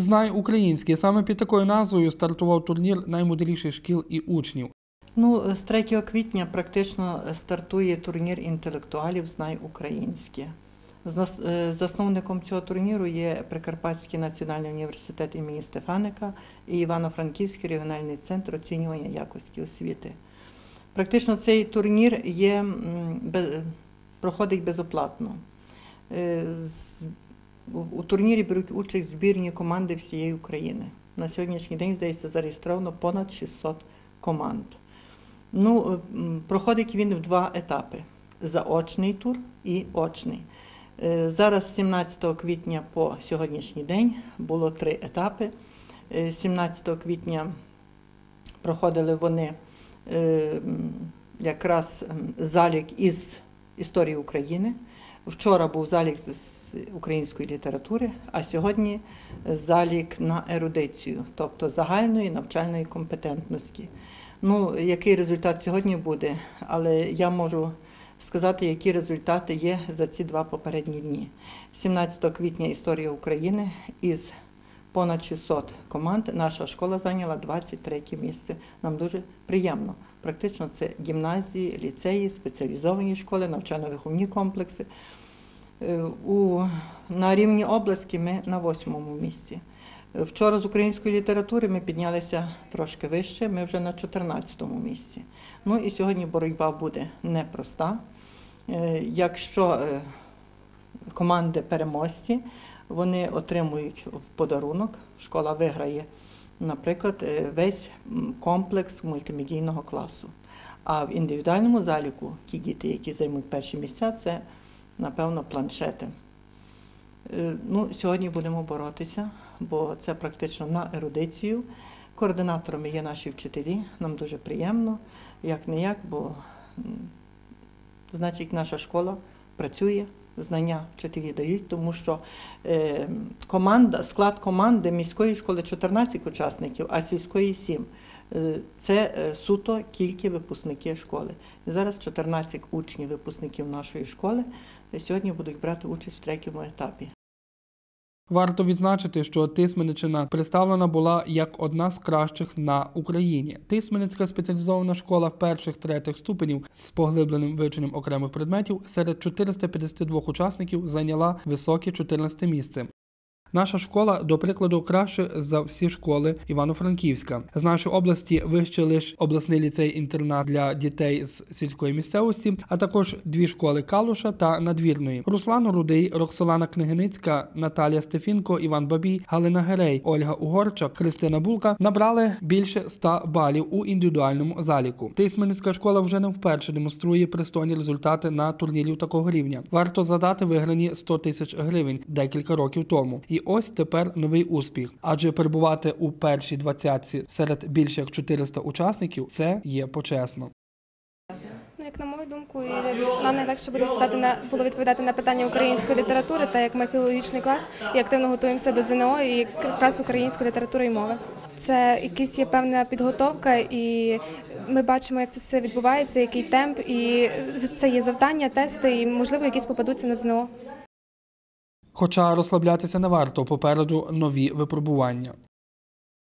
Знай українське. Саме під такою назвою стартував турнір наймудріших шкіл і учнів. Ну, з 3 квітня практично стартує турнір інтелектуалів Знай українське. Е, Засновником цього турніру є Прикарпатський національний університет імені Стефаника і Івано-Франківський регіональний центр оцінювання якості освіти. Практично цей турнір є, проходить безоплатно. Е, у- турнірі беруть участь збірні команди всієї України. На сьогоднішній день, здається, зареєстровано понад 600 команд. Ну, проходить він в два етапи: заочний тур і очний. Е, Зараз, 17 квітня по сьогоднішній день, було три етапи. Е, 17 квітня проходили вони е, якраз залік із історії України. Вчора був залік з- української літератури, а сьогодні залік на ерудицію, тобто загальної навчальної компетентності. Ну, який результат сьогодні буде, але я можу сказати, які результати є за ці два попередні дні. 17 квітня історія України із понад 600 команд. Наша школа зайняла 23 місце. Нам дуже приємно. Практично це гімназії, ліцеї, спеціалізовані школи, навчально-виховні комплекси. Е, У, на рівні області ми на восьмому місці. Вчора з української літератури ми піднялися трошки вище, ми вже на 14-му місці. Ну і сьогодні боротьба буде непроста. Е, Якщо е, команди переможці, вони отримують в подарунок, школа виграє, наприклад, е, весь комплекс мультимедійного класу. А в індивідуальному заліку ті діти, які займуть перші місця, це, напевно, планшети. Е, Ну, сьогодні будемо боротися, бо це практично на ерудицію. Координаторами є наші вчителі. Нам дуже приємно, як не як, бо значить наша школа працює, знання вчителі дають, тому що е, команда, склад команди міської школи 14 учасників, а сільської 7. Е, Це е, суто тільки випускники школи. Зараз 14 учнів, випускників нашої школи сьогодні будуть брати участь в третьому етапі. Варто відзначити, що Тисменичина представлена була як одна з кращих на Україні. Тисменицька спеціалізована школа перших третіх ступенів з поглибленим вивченням окремих предметів серед 452 учасників зайняла високе 14 місце. Наша школа, до прикладу, краще за всі школи Івано-Франківська. З нашої області вище лише обласний ліцей-інтернат для дітей з сільської місцевості, а також дві школи Калуша та Надвірної. Руслан Рудий, Роксолана Княгиницька, Наталія Стефінко, Іван Бабій, Галина Герей, Ольга Угорчак, Христина Булка набрали більше 100 балів у індивідуальному заліку. Тисменницька школа вже не вперше демонструє пристойні результати на турнірі такого рівня. Варто згадати виграні 100 тисяч гривень декілька років тому. І ось тепер новий успіх. Адже перебувати у першій двадцятці серед більше як 400 учасників це є почесно. Ну, як на мою думку, і нам найлегше буде відповідати на було відповідати на питання української літератури, та як ми філологічний клас і активно готуємося до ЗНО і якраз української літератури і мови. Це якась є певна підготовка, і ми бачимо, як це все відбувається, який темп, і це є завдання, тести, і можливо якісь попадуться на ЗНО. Хоча розслаблятися не варто попереду нові випробування.